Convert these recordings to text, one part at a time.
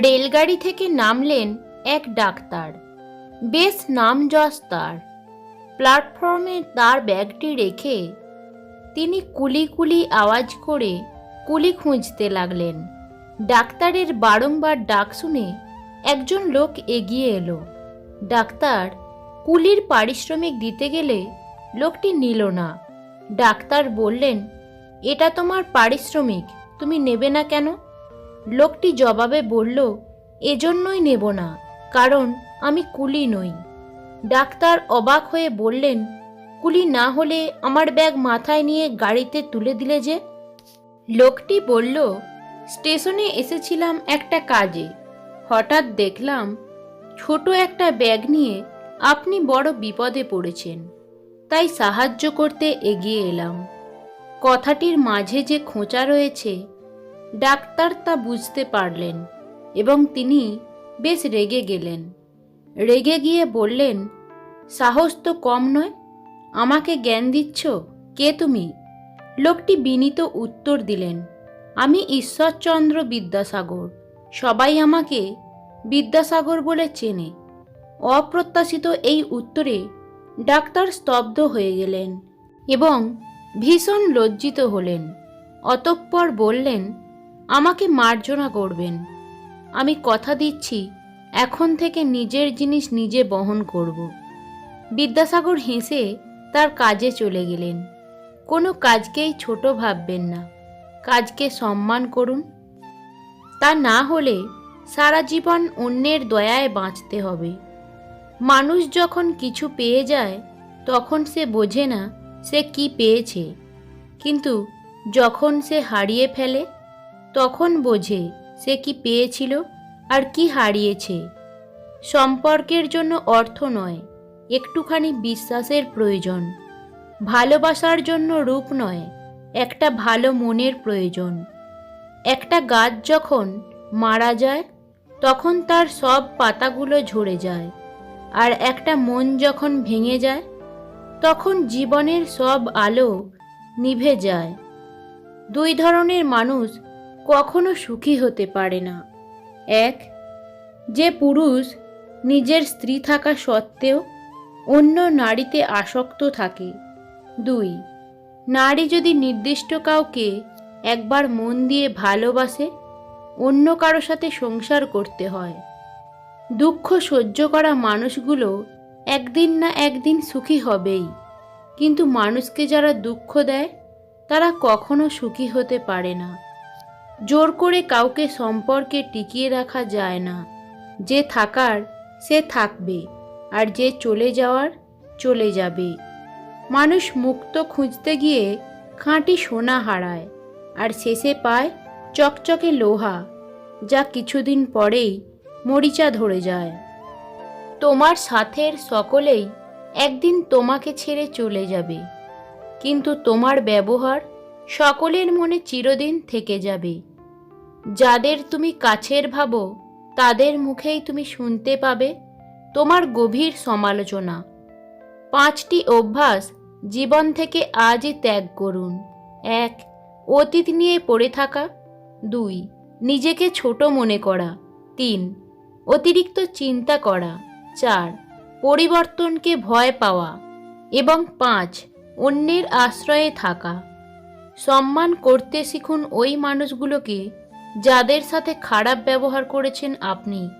রেলগাড়ি থেকে নামলেন এক ডাক্তার। বেশ নামযশ তার। প্ল্যাটফর্মে তার ব্যাগটি রেখে তিনি কুলি কুলি আওয়াজ করে কুলি খুঁজতে লাগলেন। ডাক্তারের বারংবার ডাক শুনে একজন লোক এগিয়ে এলো। ডাক্তার, কুলির পারিশ্রমিক দিতে গেলে লোকটি নিল না। ডাক্তার বললেন, এটা তোমার পারিশ্রমিক, তুমি নেবে না কেন? লোকটি জবাবে বলল, এজন্যই নেব না, কারণ আমি কুলি নই। ডাক্তার অবাক হয়ে বললেন, কুলি না হলে আমার ব্যাগ মাথায় নিয়ে গাড়িতে তুলে দিলে যে? লোকটি বলল, স্টেশনে এসেছিলাম একটা কাজে। হঠাৎ দেখলাম, ছোট একটা ব্যাগ নিয়ে আপনি বড় বিপদে পড়েছেন, তাই সাহায্য করতে এগিয়ে এলাম। কথাটির মাঝে যে খোঁচা রয়েছে ডাক্তার তা বুঝতে পারলেন এবং তিনি বেশ রেগে গেলেন। রেগে গিয়ে বললেন, সাহস তো কম নয়। আমাকে জ্ঞান দিচ্ছ? কে তুমি? লোকটি বিনীত উত্তর দিলেন, আমি ঈশ্বরচন্দ্র বিদ্যাসাগর। সবাই আমাকে বিদ্যাসাগর বলে চেনে। অপ্রত্যাশিত এই উত্তরে ডাক্তার স্তব্ধ হয়ে গেলেন এবং ভীষণ লজ্জিত হলেন। অতঃপর বললেন আমাকে মার্জনা করবেন। আমি কথা দিচ্ছি, এখন থেকে নিজের জিনিস নিজে বহন করব। বিদ্যাসাগর হেসে তার কাজে চলে গেলেন। কোনো কাজকেই ছোট ভাববেন না। কাজকে সম্মান করুন। তা না হলে সারা জীবন অন্যের দয়ায় বাঁচতে হবে। মানুষ যখন কিছু পেয়ে যায়, তখন সে বোঝে না সে কি পেয়েছে। কিন্তু যখন সে হারিয়ে ফেলে তখন বোঝে সে কি পেয়েছিল আর কি হারিয়েছে। সম্পর্কের জন্য অর্থ নয়, একটুখানি বিশ্বাসের প্রয়োজন। ভালোবাসার জন্য রূপ নয়, একটা ভালো মনের প্রয়োজন। একটা গাছ যখন মারা যায়, তখন তার সব পাতাগুলো ঝরে যায়। আর একটা মন যখন ভেঙে যায়, তখন জীবনের সব আলো নিভে যায়। দুই ধরনের মানুষ কখনো সুখী হতে পারে না। এক, যে পুরুষ নিজের স্ত্রী থাকা সত্ত্বেও অন্য নারীতে আসক্ত থাকে। দুই, নারী যদি নির্দিষ্ট কাউকে একবার মন দিয়ে ভালোবাসে, অন্য কারও সাথে সংসার করতে হয়। দুঃখ সহ্য করা মানুষগুলো একদিন না একদিন সুখী হবেই। কিন্তু মানুষকে যারা দুঃখ দেয়, তারা কখনো সুখী হতে পারে না। জোর করে কাউকে সম্পর্কে টিকিয়ে রাখা যায় না। যে থাকার, সে থাকবে, আর যে চলে যাওয়ার, চলে যাবে। মানুষ মুক্ত খুঁজতে গিয়ে খাঁটি সোনা হারায়, আর শেষে পায় চকচকে লোহা, যা কিছুদিন পরেই মরিচা ধরে যায়। তোমার সাথের সকলেই একদিন তোমাকে ছেড়ে চলে যাবে, কিন্তু তোমার ব্যবহার সকলের মনে চিরদিন থেকে যাবে। যাদের তুমি কাছের ভাবো, তাদের মুখেই তুমি শুনতে পাবে তোমার গভীর সমালোচনা। পাঁচটি অভ্যাস জীবন থেকে আজই ত্যাগ করুন। এক, অতীত নিয়ে পড়ে থাকা। দুই, নিজেকে ছোট মনে করা। তিন, অতিরিক্ত চিন্তা করা। চার, পরিবর্তনকে ভয় পাওয়া। এবং পাঁচ, অন্যের আশ্রয়ে থাকা। সম্মান করতে শিখুন ওই মানুষগুলোকে যাদের সাথে খারাপ ব্যবহার করেছেন আপনি।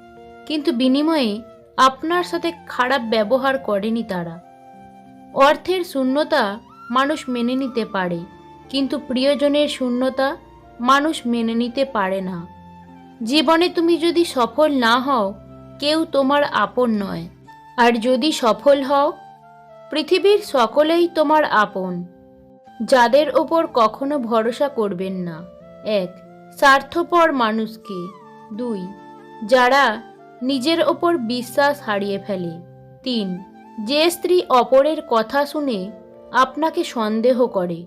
কিন্তু বিনিময়ে আপনার সাথে খারাপ ব্যবহার করেনি তারা। অর্থের শূন্যতা মানুষ মেনে নিতে পারে, কিন্তু প্রিয়জনের শূন্যতা মানুষ মেনে নিতে পারে না। জীবনে তুমি যদি সফল না হও, কেউ তোমার আপন নয়। আর যদি সফল হও, পৃথিবীর সকলেই তোমার আপন। যাদের ওপর কখনো ভরসা করবেন না। এক, স্বার্থপর মানুষকে দুই, যারা নিজের ওপর বিশ্বাস হারিয়ে ফেলে। তিন, যে স্ত্রী অপরের কথা শুনে আপনাকে সন্দেহ করে।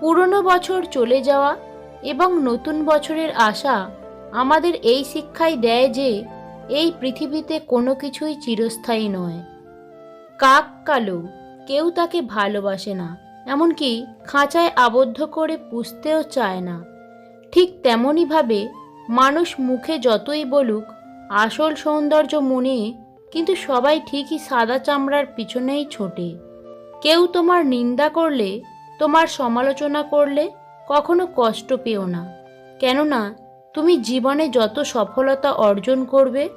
পুরনো বছর চলে যাওয়া এবং নতুন বছরের আশা আমাদের এই শিক্ষাই দেয় যে এই পৃথিবীতে কোনো কিছুই চিরস্থায়ী নয়। কাক কালো, কেউ তাকে ভালোবাসে না। এমনকি খাঁচায় আবদ্ধ করে পুষতেও চায় না। ঠিক তেমনইভাবে মানুষ মুখে যতই বলুক, আসল সৌন্দর্য মনে কিন্তু সবাই ঠিকই সাদা চামড়ার পিছনেই ছোটে। কেউ তোমার নিন্দা করলে, তোমার সমালোচনা করলে কখনো কষ্ট পেও না। কেননা, তুমি জীবনে যত সফলতা অর্জন করবে,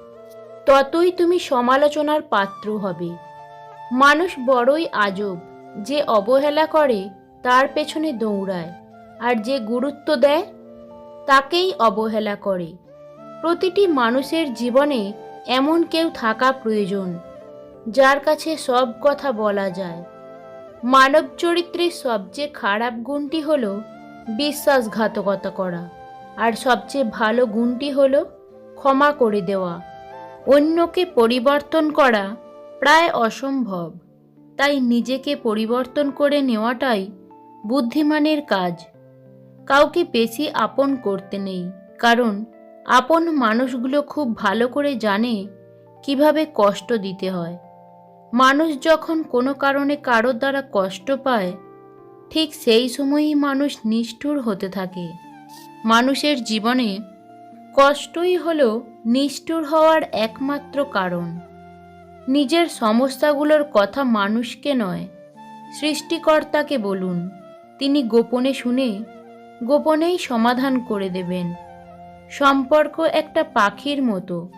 ততই তুমি সমালোচনার পাত্র হবে। মানুষ বড়ই আজব। যে অবহেলা করে, তার পেছনে দৌড়ায়, আর যে গুরুত্ব দেয়, তাকেই অবহেলা করে। প্রতিটি মানুষের জীবনে এমন কেউ থাকা প্রয়োজন, যার কাছে সব কথা বলা যায়। মানব চরিত্রের সবচেয়ে খারাপ গুণটি হল বিশ্বাসঘাতকতা করা, আর সবচেয়ে ভালো গুণটি হল ক্ষমা করে দেওয়া। অন্যকে পরিবর্তন করা প্রায় অসম্ভব। তাই নিজেকে পরিবর্তন করে নেওয়াটাই বুদ্ধিমানের কাজ। কাউকে বেশি আপন করতে নেই, কারণ আপন মানুষগুলো খুব ভালো করে জানে কীভাবে কষ্ট দিতে হয়। মানুষ যখন কোনো কারণে কারোর দ্বারা কষ্ট পায়, ঠিক সেই সময়ই মানুষ নিষ্ঠুর হতে থাকে। মানুষের জীবনে কষ্টই হলো নিষ্ঠুর হওয়ার একমাত্র কারণ। নিজের সমস্যাগুলোর কথা মানুষকে নয়, সৃষ্টিকর্তাকে বলুন। তিনি গোপনে শুনে গোপনেই সমাধান করে দেবেন। সম্পর্ক একটা পাখির মতো।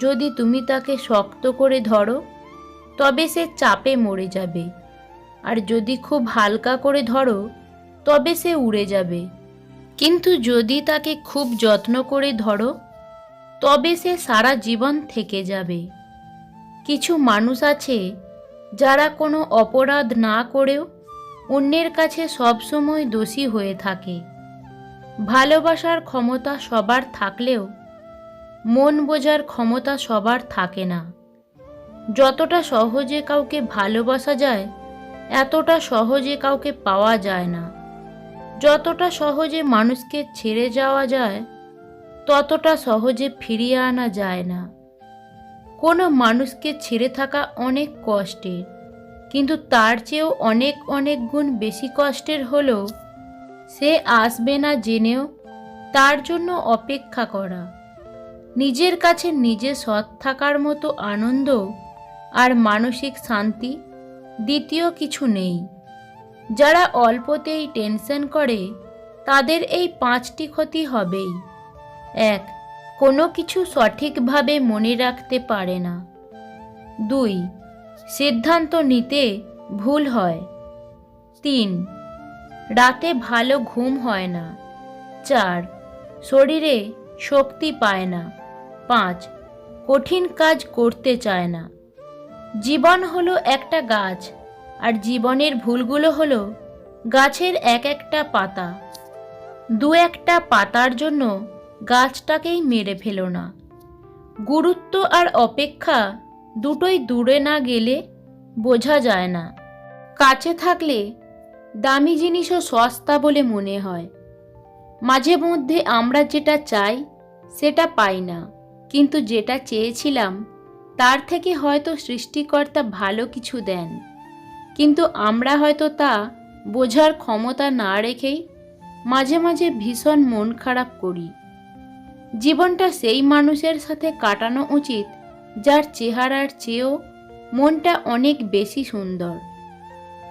যদি তুমি তাকে শক্ত করে ধরো, তবে সে চাপে মরে যাবে। আর যদি খুব হালকা করে ধরো, তবে সে উড়ে যাবে। কিন্তু যদি তাকে খুব যত্ন করে ধরো, তবে সে সারা জীবন থেকে যাবে। কিছু মানুষ আছে যারা কোনো অপরাধ না করেও অন্যের কাছে সবসময় দোষী হয়ে থাকে। ভালোবাসার ক্ষমতা সবার থাকলেও মন বোঝার ক্ষমতা সবার থাকে না। যতটা সহজে কাউকে ভালোবাসা যায়, এতটা সহজে কাউকে পাওয়া যায় না। যতটা সহজে মানুষকে ছেড়ে যাওয়া যায়, ততটা সহজে ফিরিয়ে আনা যায় না। কোনো মানুষকে ছেড়ে থাকা অনেক কষ্টের, কিন্তু তার চেয়েও অনেক অনেক গুণ বেশি কষ্টের হলো সে আসবে না জেনেও তার জন্য অপেক্ষা করা। নিজের কাছে নিজে সৎ থাকার মতো আনন্দ আর মানসিক শান্তি দ্বিতীয় কিছু নেই। যারা অল্পতেই টেনশন করে, তাদের এই পাঁচটি ক্ষতি হবেই। এক কোনো কিছু সঠিকভাবে মনে রাখতে পারে না। দুই, সিদ্ধান্ত নিতে ভুল হয়। তিন, রাতে ভালো ঘুম হয় না। চার, শরীরে শক্তি পায় না। পাঁচ, কঠিন কাজ করতে চায় না। জীবন হলো একটা গাছ, আর জীবনের ভুলগুলো হলো গাছের এক একটা পাতা। দু একটা পাতার জন্য গাছটাকেই মেরে ফেলো না। গুরুত্ব আর অপেক্ষা দুটোই দূরে না গেলে বোঝা যায় না। কাছে থাকলে দামি জিনিসও সস্তা বলে মনে হয়। মাঝে মধ্যে আমরা যেটা চাই, সেটা পাই না। কিন্তু যেটা চেয়েছিলাম, তার থেকে হয়তো সৃষ্টিকর্তা ভালো কিছু দেন। কিন্তু আমরা হয়তো তা বোঝার ক্ষমতা না রেখেই মাঝে মাঝে ভীষণ মন খারাপ করি। জীবনটা সেই মানুষের সাথে কাটানো উচিত, যার চেহারার চেয়েও মনটা অনেক বেশি সুন্দর।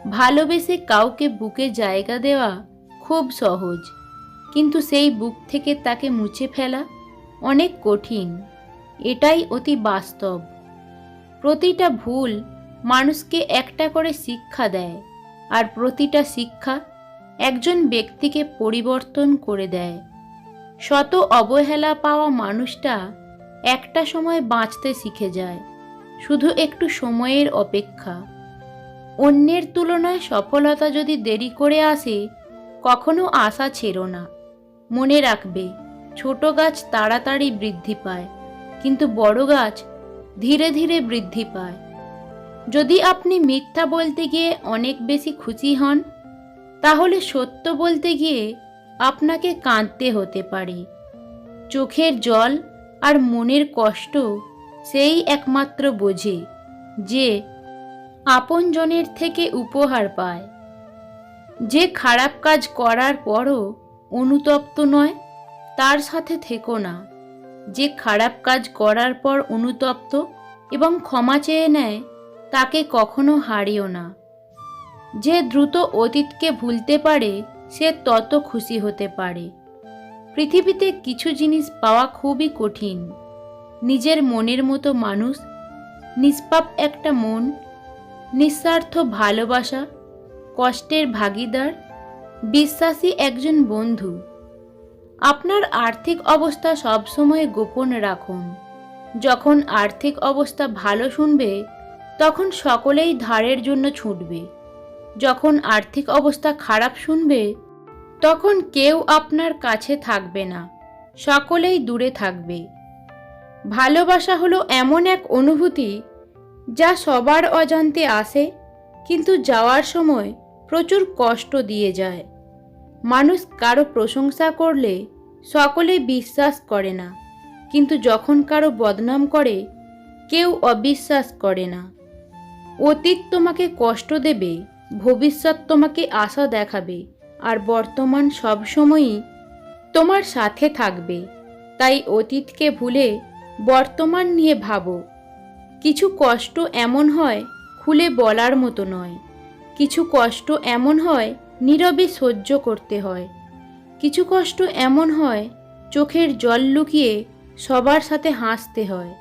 ভালোবেসে কাউকে বুকে জায়গা দেওয়া খুব সহজ, কিন্তু সেই বুক থেকে তাকে মুছে ফেলা অনেক কঠিন। এটাই অতি বাস্তব। প্রতিটা ভুল মানুষকে একটা করে শিক্ষা দেয়, আর প্রতিটা শিক্ষা একজন ব্যক্তিকে পরিবর্তন করে দেয়। শত অবহেলা পাওয়া মানুষটা একটা সময় বাঁচতে শিখে যায়, শুধু একটু সময়ের অপেক্ষা। অন্যের তুলনায় সফলতা যদি দেরি করে আসে, কখনো আশা ছেড়ো না। মনে রাখবে, ছোট গাছ তাড়াতাড়ি বৃদ্ধি পায়, কিন্তু বড় গাছ ধীরে ধীরে বৃদ্ধি পায়। যদি আপনি মিথ্যা বলতে গিয়ে অনেক বেশি খুশি হন, তাহলে সত্য বলতে গিয়ে আপনাকে কাঁদতে হতে পারে। চোখের জল আর মনের কষ্ট সেই একমাত্র বোঝে যে আপনজনের থেকে উপহার পায়। যে খারাপ কাজ করার পরও অনুতপ্ত নয়, তার সাথে থেকো না। যে খারাপ কাজ করার পর অনুতপ্ত এবং ক্ষমা চেয়ে নেয়, তাকে কখনো হারিও না। যে দ্রুত অতীতকে ভুলতে পারে সে তত খুশি হতে পারে। পৃথিবীতে কিছু জিনিস পাওয়া খুবই কঠিন। নিজের মনের মতো মানুষ, নিষ্পাপ একটা মন, নিঃস্বার্থ ভালোবাসা, কষ্টের ভাগিদার, বিশ্বাসী একজন বন্ধু। আপনার আর্থিক অবস্থা সবসময় গোপন রাখুন। যখন আর্থিক অবস্থা ভালো শুনবে, তখন সকলেই ধারের জন্য ছুটবে। যখন আর্থিক অবস্থা খারাপ শুনবে, তখন কেউ আপনার কাছে থাকবে না, সকলেই দূরে থাকবে। ভালোবাসা হলো এমন এক অনুভূতি যা সবার অজান্তে আসে, কিন্তু যাওয়ার সময় প্রচুর কষ্ট দিয়ে যায়। মানুষ কারও প্রশংসা করলে সকলে বিশ্বাস করে না, কিন্তু যখন কারও বদনাম করে, কেউ অবিশ্বাস করে না। অতীত তোমাকে কষ্ট দেবে ভবিষ্যৎ তোমাকে আশা দেখাবে, আর বর্তমান সবসময়ই তোমার সাথে থাকবে। তাই অতীতকে ভুলে বর্তমান নিয়ে ভাবো। কিছু কষ্ট এমন হয়, খুলে বলার মতো নয়। কিছু কষ্ট এমন হয়, নীরবে সহ্য করতে হয়। কিছু কষ্ট এমন হয়, চোখের জল লুকিয়ে সবার সাথে হাসতে হয়।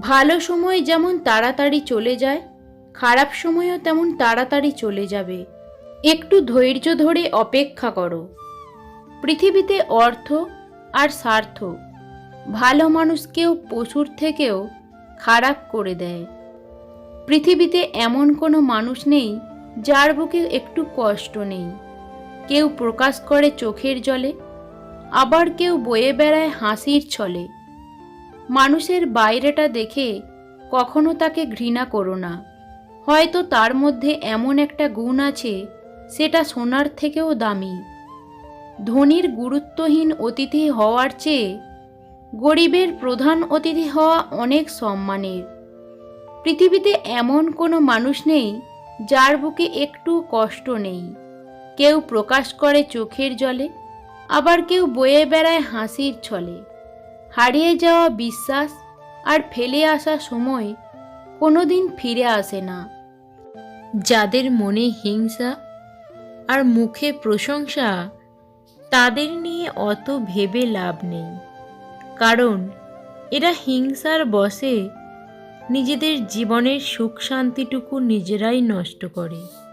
ভালো সময় যেমন তাড়াতাড়ি চলে যায় খারাপ সময়ও তেমন তাড়াতাড়ি চলে যাবে। একটু ধৈর্য ধরে অপেক্ষা করো। পৃথিবীতে অর্থ আর স্বার্থ, ভালো মানুষকেও পশুর থেকেও খারাপ করে দেয়। পৃথিবীতে এমন কোনো মানুষ নেই যার বুকে একটু কষ্ট নেই। কেউ প্রকাশ করে চোখের জলে, আবার কেউ বয়ে বেড়ায় হাসির ছলে। মানুষের বাইরেটা দেখে কখনো তাকে ঘৃণা করো না। হয়তো তার মধ্যে এমন একটা গুণ আছে, সেটা সোনার থেকেও দামি। ধনীর গুরুত্বহীন অতিথি হওয়ার চেয়ে গরিবের প্রধান অতিথি হওয়া অনেক সম্মানের। পৃথিবীতে এমন কোনো মানুষ নেই, যার বুকে একটু কষ্ট নেই। কেউ প্রকাশ করে চোখের জলে, আবার কেউ বয়ে বেড়ায় হাসির ছলে। হারিয়ে যাওয়া বিশ্বাস আর ফেলে আসা সময় কোনোদিন ফিরে আসে না। যাদের মনে হিংসা আর মুখে প্রশংসা, তাদের নিয়ে অত ভেবে লাভ নেই। কারণ এরা হিংসার বসে নিজেদের জীবনের সুখ শান্তিটুকু নিজেরাই নষ্ট করে।